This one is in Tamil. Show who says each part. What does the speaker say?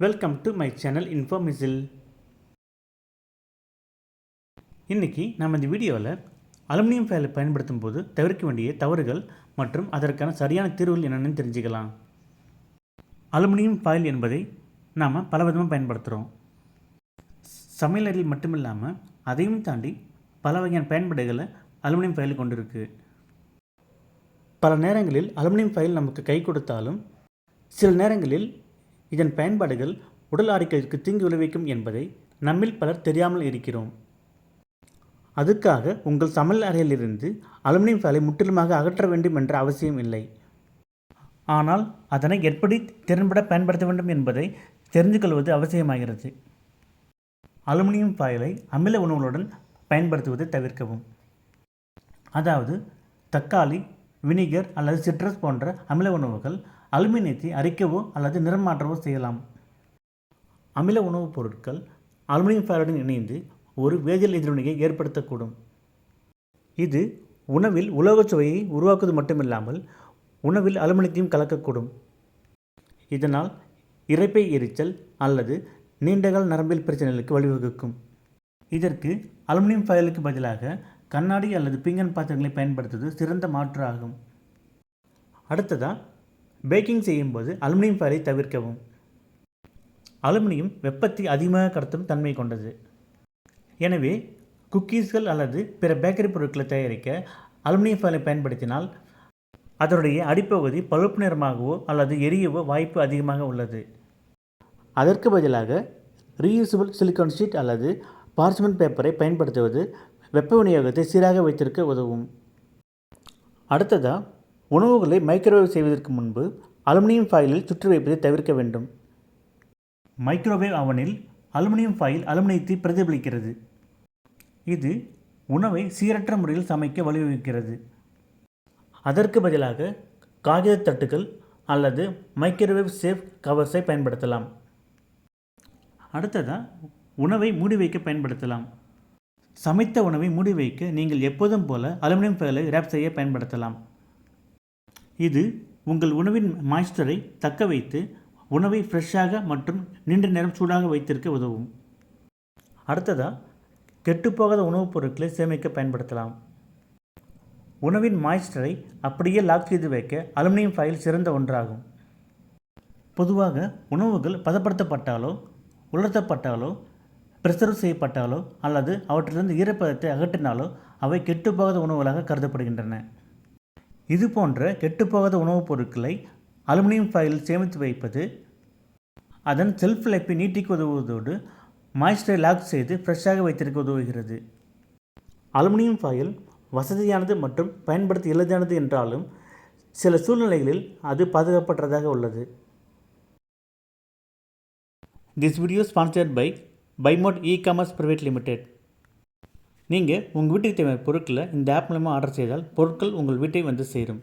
Speaker 1: வெல்கம் டு மை சேனல் இன்ஃபோமிசில் இன்றைக்கி நம்ம இந்த வீடியோவில் அலுமினியம் ஃபைலை பயன்படுத்தும் போது தவிர்க்க வேண்டிய தவறுகள் மற்றும் அதற்கான சரியான தீர்வுகள் என்னென்னு தெரிஞ்சுக்கலாம். அலுமினியம் ஃபாயில் என்பதை நாம் பலவிதமாக பயன்படுத்துகிறோம் சமையலறையில் மட்டுமில்லாமல் அதையும் தாண்டி பல வகையான பயன்பாடுகளை அலுமினியம் ஃபைல் கொண்டிருக்கு. பல நேரங்களில் அலுமினியம் ஃபைல் நமக்கு கை கொடுத்தாலும் சில நேரங்களில் இதன் பயன்பாடுகள் உடல் ஆரோக்கியத்திற்கு தீங்கு விளைவிக்கும் என்பதை நம்மில் பலர் தெரியாமல் இருக்கிறோம். அதுக்காக உங்கள் சமையல் அறையிலிருந்து அலுமினியம் ஃபைலை முற்றிலுமாக அகற்ற வேண்டும் என்ற அவசியம் இல்லை. ஆனால் அதனை எப்படி திறன்பட பயன்படுத்த வேண்டும் என்பதை தெரிந்து கொள்வது அவசியமாகிறது. அலுமினியம் ஃபாயிலை அமில உணவுகளுடன் பயன்படுத்துவதை தவிர்க்கவும். அதாவது தக்காளி வினிகர் அல்லது சிட்ரஸ் போன்ற அமில உணவுகள் அலுமினியத்தை அரிக்கவோ அல்லது நிறம் மாற்றவோ செய்யலாம். அமில உணவுப் பொருட்கள் அலுமினியம் ஃபைலுடன் இணைந்து ஒரு வேதியியல் எதிர்வினையை ஏற்படுத்தக்கூடும். இது உணவில் உலோகச் சுவையை உருவாக்குவது மட்டுமில்லாமல் உணவில் அலுமினியத்தையும் கலக்கக்கூடும். இதனால் இறைப்பை எரிச்சல் அல்லது நீண்டகால நரம்பில் பிரச்சனைகளுக்கு வழிவகுக்கும். இதற்கு அலுமினியம் ஃபைலுக்கு பதிலாக கண்ணாடி அல்லது பிங்கன் பாத்திரங்களை பயன்படுத்துவது சிறந்த மாற்று ஆகும். அடுத்ததாக பேக்கிங் செய்யும்போது அலுமினியம் ஃபைலை தவிர்க்கவும். அலுமினியம் வெப்பத்தை அதிகமாக கடத்தும் தன்மை கொண்டது. எனவே குக்கீஸ்கள் அல்லது பிற பேக்கரி பொருட்களை தயாரிக்க அலுமினியம் ஃபைலை பயன்படுத்தினால் அதனுடைய அடிப்பகுதி பழுப்பு நிறமாகவோ அல்லது எரியவோ வாய்ப்பு அதிகமாக உள்ளது. அதற்கு பதிலாக ரீயூசபிள் சிலிக்கான் ஷீட் அல்லது பார்ச்மெண்ட் பேப்பரை பயன்படுத்துவது வெப்ப விநியோகத்தை சீராக வைத்திருக்க உதவும். அடுத்ததாக உணவுகளை மைக்ரோவேவ் செய்வதற்கு முன்பு அலுமினியம் ஃபாயிலில் சுற்றி வைப்பதை தவிர்க்க வேண்டும். மைக்ரோவேவ் அவனில் அலுமினியம் ஃபாயில் அலுமினியத்தை பிரதிபலிக்கிறது. இது உணவை சீரற்ற முறையில் சமைக்க வழிவகுக்கிறது. அதற்கு பதிலாக காகித தட்டுகள் அல்லது மைக்ரோவேவ் சேஃப் கவர்ஸை பயன்படுத்தலாம். அடுத்ததாக உணவை மூடி வைக்க பயன்படுத்தலாம். சமைத்த உணவை மூடி வைக்க நீங்கள் எப்போதும் போல அலுமினியம் ஃபைலை ரேப் செய்ய பயன்படுத்தலாம். இது உங்கள் உணவின் மாய்ஸ்டரை தக்க வைத்து உணவை ஃப்ரெஷ்ஷாக மற்றும் நீண்ட நேரம் சூடாக வைத்திருக்க உதவும். அடுத்ததாக கெட்டுப்போகாத உணவுப் பொருட்களை சேமிக்க பயன்படுத்தலாம். உணவின் மாய்ஸ்டரை அப்படியே லாக் செய்து வைக்க அலுமினியம் ஃபைல் சிறந்த ஒன்றாகும். பொதுவாக உணவுகள் பதப்படுத்தப்பட்டாலோ உலர்த்தப்பட்டாலோ ப்ரிசர்வ் செய்யப்பட்டாலோ அல்லது அவற்றிலிருந்து ஈரப்பதத்தை அகற்றினாலோ அவை கெட்டுப்போகாத உணவுகளாக கருதப்படுகின்றன. இது போன்ற கெட்டுப்போகாத உணவுப் பொருட்களை அலுமினியம் ஃபைலில் சேமித்து வைப்பது அதன் செல்ஃப் லைஃப்பை நீட்டிக்க உதவுவதோடு மாய்ஸ்டரை லாக் செய்து ஃப்ரெஷ்ஷாக வைத்திருக்க உதவுகிறது. அலுமினியம் ஃபாயில் வசதியானது மற்றும் பயன்படுத்த எளிதானது என்றாலும் சில சூழ்நிலைகளில் அது பாதுகாப்பற்றதாக உள்ளது. This video sponsored by Bymod e commerce private limited நீங்கள் உங்கள் வீட்டுக்கு தேவையான பொருட்களை இந்த ஆப் மூலமாக ஆர்டர் செய்தால் பொருட்கள் உங்கள் வீட்டை வந்து சேரும்.